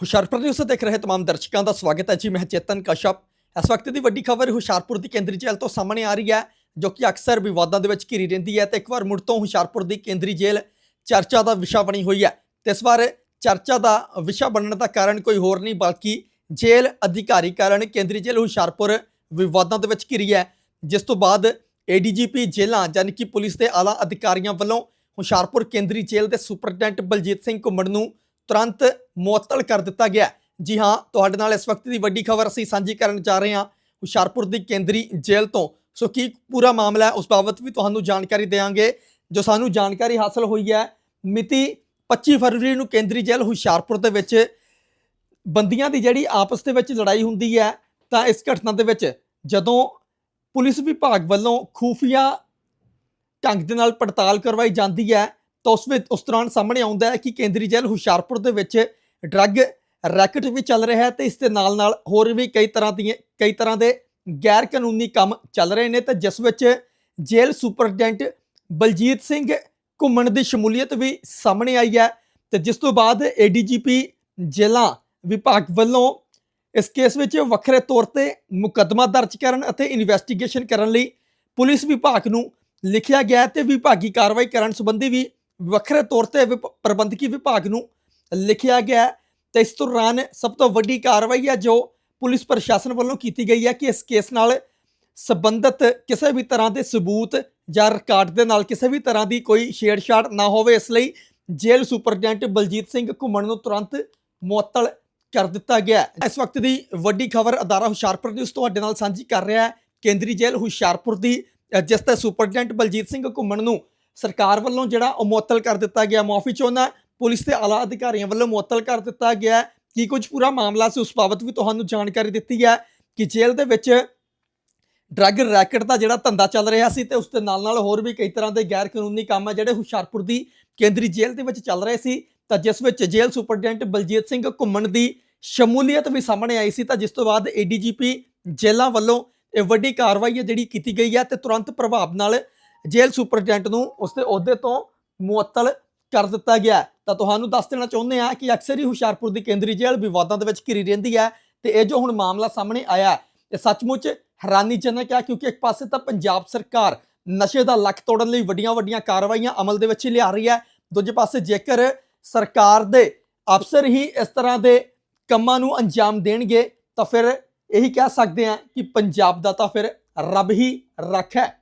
Hoshiarpur news ਦੇਖ ਰਹੇ तमाम ਦਰਸ਼ਕਾਂ ਦਾ ਸਵਾਗਤ ਹੈ ਜੀ ਮੈਂ ਚੇਤਨ ਕਸ਼ਪ ਇਸ ਵਕਤ ਦੀ ਵੱਡੀ ਖਬਰ ਹੁਸ਼ਿਆਰਪੁਰ ਦੀ ਕੇਂਦਰੀ ਜੇਲ੍ਹ ਤੋਂ ਸਾਹਮਣੇ ਆ ਰਹੀ ਹੈ ਜੋ ਕਿ ਅਕਸਰ ਵਿਵਾਦਾਂ ਦੇ ਵਿੱਚ ਘਿਰੀ ਰਹਿੰਦੀ ਹੈ ਤੇ ਇੱਕ ਵਾਰ ਮੁੜ ਤੋਂ ਹੁਸ਼ਿਆਰਪੁਰ ਦੀ ਕੇਂਦਰੀ ਜੇਲ੍ਹ ਚਰਚਾ ਦਾ ਵਿਸ਼ਾ ਬਣੀ ਹੋਈ ਹੈ ਤੇ ਇਸ ਵਾਰ ਚਰਚਾ ਦਾ ਵਿਸ਼ਾ ਬਣਨ ਦਾ ਕਾਰਨ ਕੋਈ ਹੋਰ ਨਹੀਂ ਬਲਕਿ ਜੇਲ੍ਹ ਅਧਿਕਾਰੀ ਕਾਰਨ ਕੇਂਦਰੀ ਜੇਲ੍ਹ ਹੁਸ਼ਿਆਰਪੁਰ ਵਿਵਾਦਾਂ ਦੇ ਵਿੱਚ ਘਿਰੀ ਹੈ ਜਿਸ ਤੋਂ ਬਾਅਦ ਏਡੀਜੀਪੀ ਜੇਲ੍ਹਾਂ ਯਾਨੀ ਕਿ ਪੁਲਿਸ ਦੇ ਆਲਾ ਅਧਿਕਾਰੀਆਂ ਵੱਲੋਂ ਹੁਸ਼ਿਆਰਪੁਰ ਕੇਂਦਰੀ ਜੇਲ੍ਹ ਦੇ ਸੁਪਰਡੈਂਟ ਬਲਜੀਤ ਸਿੰਘ ਘੁੰਮਣ ਨੂੰ ਤੁਰੰਤ ਮੁਅੱਤਲ ਕਰ ਦਿੱਤਾ ਗਿਆ ਜੀ ਹਾਂ, ਤੁਹਾਡੇ ਨਾਲ ਇਸ ਵਕਤ ਦੀ ਵੱਡੀ ਖਬਰ ਅਸੀਂ ਸਾਂਝੀ ਕਰਨ ਜਾ ਰਹੇ ਹਾਂ ਹੁਸ਼ਿਆਰਪੁਰ ਦੀ ਕੇਂਦਰੀ ਜੇਲ੍ਹ ਤੋਂ। ਸੋ ਕੀ ਪੂਰਾ ਮਾਮਲਾ ਹੈ, ਉਸ ਬਾਬਤ ਵੀ ਤੁਹਾਨੂੰ ਜਾਣਕਾਰੀ ਦੇਵਾਂਗੇ। ਜੋ ਸਾਨੂੰ ਜਾਣਕਾਰੀ ਹਾਸਲ ਹੋਈ ਹੈ, ਮਿਤੀ 25 ਫਰਵਰੀ ਨੂੰ ਕੇਂਦਰੀ ਜੇਲ੍ਹ ਹੁਸ਼ਿਆਰਪੁਰ ਦੇ ਵਿੱਚ ਬੰਦੀਆਂ ਦੀ ਜਿਹੜੀ ਆਪਸ ਦੇ ਵਿੱਚ ਲੜਾਈ ਹੁੰਦੀ ਹੈ, ਤਾਂ ਇਸ ਘਟਨਾ ਦੇ ਵਿੱਚ ਜਦੋਂ ਪੁਲਿਸ ਵਿਭਾਗ ਵੱਲੋਂ ਖੂਫੀਆ ਢੰਗ ਦੇ ਨਾਲ ਪੜਤਾਲ ਕਰਵਾਈ ਜਾਂਦੀ ਹੈ ਤਾਂ ਉਸ ਵਿੱਚ ਉਸ ਦੌਰਾਨ ਸਾਹਮਣੇ ਆਉਂਦਾ ਹੈ ਕਿ ਕੇਂਦਰੀ ਜੇਲ੍ਹ ਹੁਸ਼ਿਆਰਪੁਰ ਦੇ ਵਿੱਚ ਡਰੱਗ ਰੈਕਟ ਵੀ ਚੱਲ ਰਿਹਾ ਹੈ ਤੇ ਇਸ ਦੇ ਨਾਲ ਨਾਲ ਹੋਰ ਵੀ ਕਈ ਤਰ੍ਹਾਂ ਦੀਆਂ ਕਈ ਤਰ੍ਹਾਂ ਦੇ ਗੈਰ ਕਾਨੂੰਨੀ ਕੰਮ ਚੱਲ ਰਹੇ ਨੇ ਤੇ ਜਿਸ ਵਿੱਚ ਜੇਲ੍ਹ ਸੁਪਰਡੈਂਟ ਬਲਜੀਤ ਸਿੰਘ ਘੁੰਮਣ ਦੀ ਸ਼ਮੂਲੀਅਤ ਵੀ ਸਾਹਮਣੇ ਆਈ ਹੈ ਤੇ ਜਿਸ ਤੋਂ ਬਾਅਦ ਏਡੀਜੀਪੀ ਜੇਲ੍ਹਾਂ ਵਿਭਾਗ ਵੱਲੋਂ ਇਸ ਕੇਸ ਵਿੱਚ ਵੱਖਰੇ ਤੌਰ ਤੇ ਮੁਕੱਦਮਾ ਦਰਜ ਕਰਨ ਅਤੇ ਇਨਵੈਸਟੀਗੇਸ਼ਨ ਕਰਨ ਲਈ ਪੁਲਿਸ ਵਿਭਾਗ ਨੂੰ ਲਿਖਿਆ ਗਿਆ ਹੈ ਤੇ ਵਿਭਾਗੀ ਕਾਰਵਾਈ ਕਰਨ ਸੰਬੰਧੀ ਵੀ ਵੱਖਰੇ ਤੌਰ ਤੇ ਵਿਭ- ਪ੍ਰਬੰਧਕੀ ਵਿਭਾਗ ਨੂੰ ਲਿਖਿਆ ਗਿਆ ਹੈ। ਤੇ ਇਸ ਦੌਰਾਨ ਸਭ ਤੋਂ ਵੱਡੀ ਕਾਰਵਾਈ ਹੈ ਜੋ ਪੁਲਿਸ ਪ੍ਰਸ਼ਾਸਨ ਵੱਲੋਂ ਕੀਤੀ ਗਈ ਹੈ ਕਿ ਇਸ ਕੇਸ ਨਾਲ ਸੰਬੰਧਿਤ ਕਿਸੇ ਵੀ ਤਰ੍ਹਾਂ ਦੇ ਸਬੂਤ ਜਾਂ ਰਿਕਾਰਡ ਦੇ ਨਾਲ ਕਿਸੇ ਵੀ ਤਰ੍ਹਾਂ ਦੀ ਕੋਈ ਛੇੜਛਾੜ ਨਾ ਹੋਵੇ, ਇਸ ਲਈ ਜੇਲ੍ਹ ਸੁਪਰਡੈਂਟ ਬਲਜੀਤ ਸਿੰਘ ਘੁੰਮਣ ਨੂੰ ਤੁਰੰਤ ਮੁਅੱਤਲ ਕਰ ਦਿੱਤਾ ਗਿਆ ਇਸ ਵਕਤ ਦੀ ਵੱਡੀ ਖਬਰ ਅਦਾਰਾ ਹੁਸ਼ਿਆਰਪੁਰ ਨਿਊਜ਼ ਤੁਹਾਡੇ ਨਾਲ ਸਾਂਝੀ ਕਰ ਰਿਹਾ ਹੈ। ਕੇਂਦਰੀ ਜੇਲ੍ਹ ਹੁਸ਼ਿਆਰਪੁਰ ਦੀ, ਜਿਸ ਤੇ ਸੁਪਰਡੈਂਟ ਬਲਜੀਤ ਸਿੰਘ ਘੁੰਮਣ ਨੂੰ ਸਰਕਾਰ ਵੱਲੋਂ ਜਿਹੜਾ ਉਹ ਮੁਅੱਤਲ ਕਰ ਦਿੱਤਾ ਗਿਆ ਮਾਫੀ ਚਾਹੁੰਦਾ ਪੁਲਿਸ ਦੇ ਆਲਾ ਅਧਿਕਾਰੀਆਂ ਵੱਲੋਂ ਮੁਅੱਤਲ ਕਰ ਦਿੱਤਾ ਗਿਆ ਕੀ ਕੁਝ ਪੂਰਾ ਮਾਮਲਾ ਸੀ, ਉਸ ਬਾਬਤ ਵੀ ਤੁਹਾਨੂੰ ਜਾਣਕਾਰੀ ਦਿੱਤੀ ਹੈ ਕਿ ਜੇਲ੍ਹ ਦੇ ਵਿੱਚ ਡਰੱਗ ਰੈਕਟ ਦਾ ਜਿਹੜਾ ਧੰਦਾ ਚੱਲ ਰਿਹਾ ਸੀ ਤੇ ਉਸ ਦੇ ਨਾਲ ਨਾਲ ਹੋਰ ਵੀ ਕਈ ਤਰ੍ਹਾਂ ਦੇ ਗੈਰ ਕਾਨੂੰਨੀ ਕੰਮ ਹੈ ਜਿਹੜੇ ਹੁਸ਼ਿਆਰਪੁਰ ਦੀ ਕੇਂਦਰੀ ਜੇਲ੍ਹ ਦੇ ਵਿੱਚ ਚੱਲ ਰਹੇ ਸੀ। ਤਾਂ ਜਿਸ ਵਿੱਚ ਜੇਲ੍ਹ ਸੁਪਰਡੈਂਟ ਬਲਜੀਤ ਸਿੰਘ ਘੁੰਮਣ ਦੀ ਸ਼ਮੂਲੀਅਤ ਵੀ ਸਾਹਮਣੇ ਆਈ ਸੀ, ਤਾਂ ਜਿਸ ਤੋਂ ਬਾਅਦ ਏਡੀਜੀਪੀ ਜੇਲ੍ਹਾਂ ਵੱਲੋਂ ਇਹ ਵੱਡੀ ਕਾਰਵਾਈ ਹੈ ਜਿਹੜੀ ਕੀਤੀ ਗਈ ਹੈ ਤੇ ਤੁਰੰਤ ਪ੍ਰਭਾਵ ਨਾਲ ਜੇਲ੍ਹ ਸੁਪਰਡੈਂਟ ਨੂੰ ਉਸਦੇ ਅਹੁਦੇ ਤੋਂ ਮੁਅੱਤਲ ਕਰ ਦਿੱਤਾ ਗਿਆ ਤਾਂ ਤੁਹਾਨੂੰ ਦੱਸ ਦੇਣਾ ਚਾਹੁੰਦੇ ਹਾਂ ਕਿ ਅਕਸਰ ਹੀ ਹੁਸ਼ਿਆਰਪੁਰ ਦੀ ਕੇਂਦਰੀ ਜੇਲ੍ਹ ਵਿਵਾਦਾਂ ਦੇ ਵਿੱਚ ਘਿਰੀ ਰਹਿੰਦੀ ਹੈ ਤੇ ਇਹ ਜੋ ਹੁਣ ਮਾਮਲਾ ਸਾਹਮਣੇ ਆਇਆ ਹੈ, ਇਹ ਸੱਚਮੁੱਚ ਹੈਰਾਨੀਜਨਕ ਹੈ ਕਿਉਂਕਿ ਇੱਕ ਪਾਸੇ ਤਾਂ ਪੰਜਾਬ ਸਰਕਾਰ ਨਸ਼ੇ ਦਾ ਲੱਕ ਤੋੜਨ ਲਈ ਵੱਡੀਆਂ ਵੱਡੀਆਂ ਕਾਰਵਾਈਆਂ ਅਮਲ ਦੇ ਵਿੱਚ ਲਿਆ ਰਹੀ ਹੈ। ਦੂਜੇ ਪਾਸੇ ਜੇਕਰ ਸਰਕਾਰ ਦੇ ਅਫਸਰ ਹੀ ਇਸ ਤਰ੍ਹਾਂ ਦੇ ਕੰਮਾਂ ਨੂੰ ਅੰਜਾਮ ਦੇਣਗੇ ਤਾਂ ਫਿਰ ਇਹੀ ਕਹਿ ਸਕਦੇ ਹਾਂ ਕਿ ਪੰਜਾਬ ਦਾ ਤਾਂ ਫਿਰ ਰੱਬ ਹੀ ਰੱਖ ਹੈ।